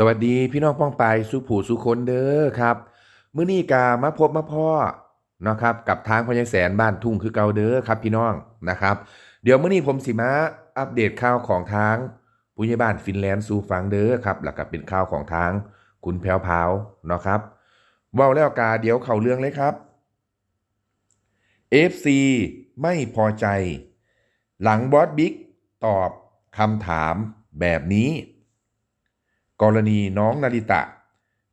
สวัสดีพี่น้องป้องไปสุผูสุคนเด้อครับมื้อนี้กามาพบมาพ่อเนาะครับกับทางพญายแสนบ้านทุ่งคือเก่าเด้อครับพี่น้องนะครับ เดี๋ยวมื้อนี้ผมสิมาอัปเดตข่าวของทางผู้ใหญ่บ้านฟินแลนด์สู่ฟังเด้อครับแล้วก็เป็นข่าวของทางคุณแพรวพาวเนาะครับเว้าแล้วกาเดี๋ยวเข้าเรื่องเลยครับ FC ไม่พอใจ หลังบอสบิ๊กตอบคำถามแบบนี้ กรณีน้องนาริตะ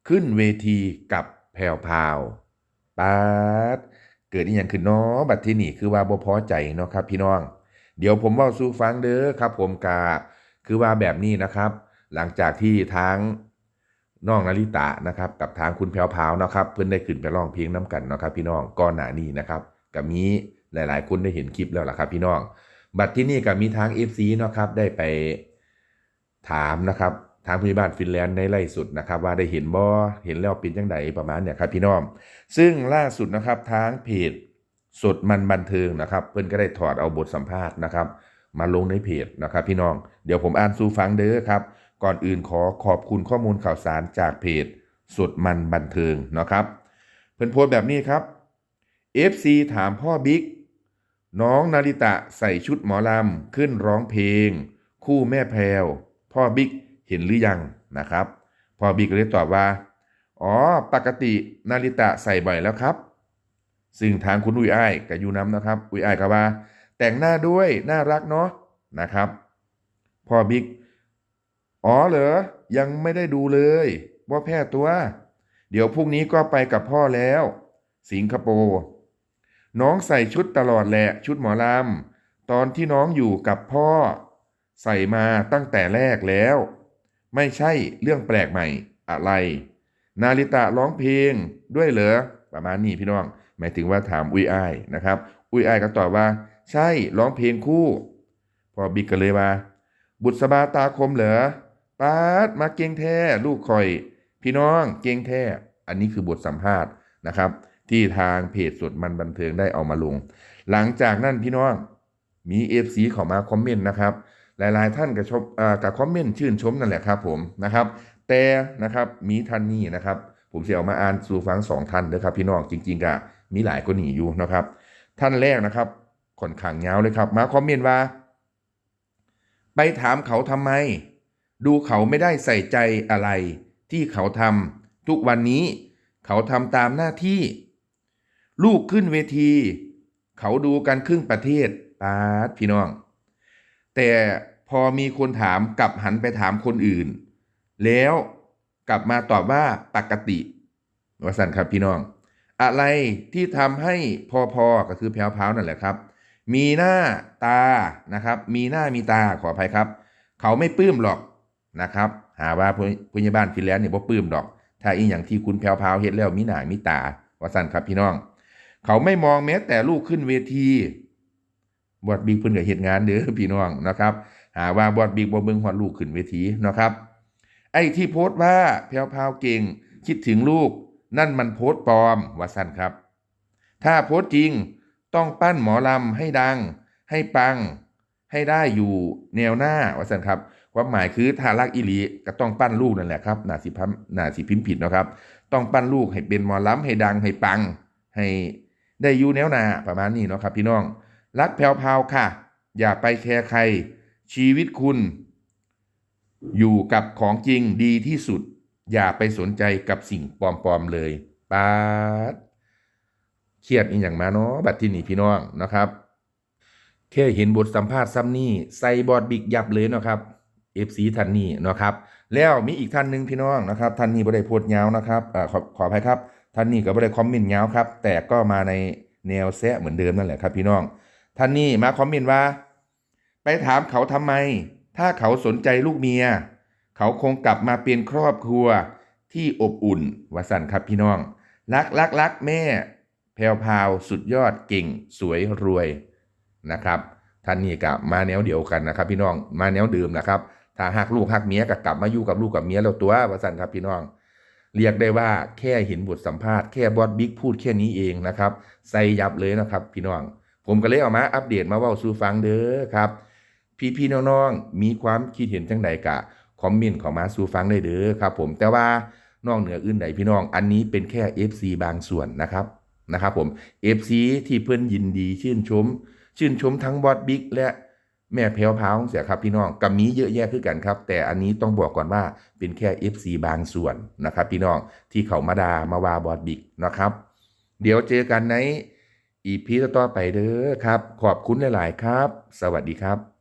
ขึ้นเวทีกับแพรวพาวปาดเกิดอีหยังขึ้นเนาะบัดที่นี่คือว่าบ่พอใจเนาะครับพี่น้อง เดี๋ยวผมเว้าสู่ฟังเด้อครับ ผมกาคือว่าแบบนี้นะครับ หลังจากที่ทางน้องนาริตะนะครับ กับทางคุณแพรวพาวนะครับเพิ่นได้ขึ้นไปร้องเพลงน้ำกันเนาะครับ พี่น้องก่อนหน้านี้นะครับก็มีหลาย ๆ คนได้เห็นคลิปแล้วล่ะครับ พี่น้องบัดที่นี่ก็มีทาง FC เนาะครับได้ไปถามนะครับ ทางพยาบาลฟินแลนด์ในไล่สุดนะครับว่าได้เห็นบ่เห็นแล้วเป็นจังไดประมาณเนี่ยครับพี่น้อง ซึ่งล่าสุดนะครับทางเพจสดมันบันเทิงนะครับ เพิ่อนก็ได้ถอดเอาบทสัมภาษณ์นะครับ มาลงในเพจนะครับ พี่น้องเดี๋ยวผมอ่านสู่ฟังเด้อครับ ก่อนอื่นขอขอบคุณข้อมูลข่าวสารจากเพจสดมันบันเทิงนะครับ เพิ่นโพสแบบนี้ครับ FC ถามพ่อบิ๊กน้องนาริตะใส่ชุดหมอลำขึ้นร้องเพลง คู่แม่แพรวพ่อบิ๊ก เห็นหรือยังนะครับพ่อบิ๊กก็เลยตอบว่า อ๋อ ปกตินาริตะใส่บ่อยแล้วครับ ซึ่งทางคุณอุ้ยอ้ายกับยูน้ำนะครับ อุ้ยอ้ายก็ว่า แต่งหน้าด้วยน่ารักเนาะนะครับพ่อบิ๊กอ๋อเหรอ ยังไม่ได้ดูเลย ว่าแพร่ตัว เดี๋ยวพรุ่งนี้ก็ไปกับพ่อแล้ว สิงคโปร์น้องใส่ชุดตลอดแหละชุดหมอลำตอนที่น้องอยู่กับพ่อ ใส่มาตั้งแต่แรกแล้ว ไม่ใช่เรื่องแปลกใหม่อะไร นาริตะร้องเพลงด้วยเหรอประมาณนี้พี่น้องหมายถึงว่าถามอุ้ยอ้ายนะครับ อุ้ยอ้ายก็ตอบว่า ใช่ร้องเพลงคู่ พอบิ๊กก็เลยว่า บุษบาตาคมเหรอปาดมาเก่งแท้ลูกคอย พี่น้องเก่งแท้อันนี้คือบทสัมภาษณ์นะครับ ที่ทางเพจสดมันบันเทิงได้เอามาลง หลังจากนั้นพี่น้องมีเอฟซีเข้ามาคอมเมนต์นะครับ หลายๆ ท่านกับชมอ่ากับคอมเมนต์ชื่นชมนั่นแหละครับผมนะครับแต่นะครับมีท่านนี้นะครับผมจะเอามาอ่านสู่ฟังสองท่านเด้อครับพี่น้องจริงๆก็มีหลายก็หนีอยู่นะครับ ท่านแรกนะครับค่อนข้างยาวเลยครับ มาคอมเมนต์ว่า ไปถามเขาทำไม ดูเขาไม่ได้ใส่ใจอะไร ที่เขาทำทุกวันนี้เขาทำตามหน้าที่ ลูกขึ้นเวที เขาดูกันครึ่งประเทศปาดพี่น้อง แต่พอมีคนถามกลับหันไปถามคนอื่น แล้วกลับมาตอบว่าปกติวสันครับพี่น้อง อะไรที่ทำให้พอพอก็คือแพ้วๆนั่นแหละครับ มีหน้าตานะครับ มีหน้ามีตาขออภัยครับ เขาไม่ปลื้มหรอกนะครับ หาว่าพยาบาลฟินแลนด์เนี่ยบ่ปลื้มดอก ถ้าอีอย่างที่คุณแพ้วๆเฮ็ดแล้วมีหน้ามีตาว่าสันครับพี่น้อง เขาไม่มองแม้แต่ลูกขึ้นเวที บอดบิ๊กเพิ่นก็เฮ็ดงานเด้อพี่น้องนะครับ หาว่าบอดบิ๊กบ่เบิ่งฮอดลูกขึ้นเวทีนะครับ ไอ้ที่โพสต์ว่าแพ้วๆเก่งคิดถึงลูก นั่นมันโพสต์ปลอมว่าสั่นครับ ถ้าโพสต์จริงต้องปั้นหมอลำให้ดัง ให้ปัง ให้ได้อยู่แนวหน้าว่าสั่นครับความหมายคือถ้ารักอิลีก็ต้องปั้นลูกนั่นแหละครับนาสิพัมนาสิพิมพ์ผิดนะครับ ต้องปั้นลูกให้เป็นหมอลำให้ดังให้ปัง ให้ได้อยู่แนวหน้าประมาณนี้เนาะครับ พี่น้อง รักแผ่วๆค่ะ อย่าไปแคร์ใคร ชีวิตคุณ อยู่กับของจริงดีที่สุด อย่าไปสนใจกับสิ่งปลอมๆเลยปาดเครียดอีกอย่างมาเนาะบัดที่นี่พี่น้องนะครับ แค่เห็นบทสัมภาษณ์ซ้ำนี่ใส่บอดบิกยับเลยเนาะครับ FC ท่านนี้เนาะครับ แล้วมีอีกท่านหนึ่งพี่น้องนะครับ ท่านนี้บ่ได้โพสต์ยาวนะครับอขอขออภัยครับ ท่านนี้ก็บ่ได้คอมเมนต์ยาวครับ แต่ก็มาในแนวแซะเหมือนเดิมนั่นแหละครับพี่น้อง ท่านนี้มาคอมเมนต์ว่า ไปถามเขาทำไม ถ้าเขาสนใจลูกเมีย เขาคงกลับมาเป็นครอบครัวที่อบอุ่นวสันครับพี่น้อง รักรักรักแม่ แพวพาวสุดยอดเก่ง สวยรวยนะครับท่านนี้กับมาแนวเดียวกันนะครับ พี่น้องมาแนวเดิมนะครับ ถ้าหักลูกหักเมียก็กลับมาอยู่กับลูกกับเมียแล้วตัววสันครับพี่น้อง เรียกได้ว่าแค่เห็นบทสัมภาษณ์แค่บอสบิ๊กพูดแค่นี้เองนะครับใส่ยับเลยนะครับ พี่น้อง ผมก็เลยเอามาอัปเดตมาเว่าสู่ฟังเด้อครับ พี่ๆน้องๆมีความคิดเห็นจังใดกะคอมเมนต์เข้ามาสู่ฟังได้เด้อครับ ผมแต่ว่านอกเหนืออื่นใดพี่น้อง อันนี้เป็นแค่ FC บางส่วนนะครับนะครับผม FC ที่เพิ่อนยินดีชื่นชม ชื่นชมทั้งบอสบิ๊กและแม่แพรวพาวเสียครับพี่น้องกับมีเยอะแยะคือกันครับ แต่อันนี้ต้องบอกก่อนว่าเป็นแค่ FC บางส่วนนะครับ พี่น้องที่เขามาดามาว่าบอสบิ๊กนะครับ เดี๋ยวเจอกันใน อีพีต่อๆไปเด้อครับ ขอบคุณหลาย ๆ ครับ สวัสดีครับ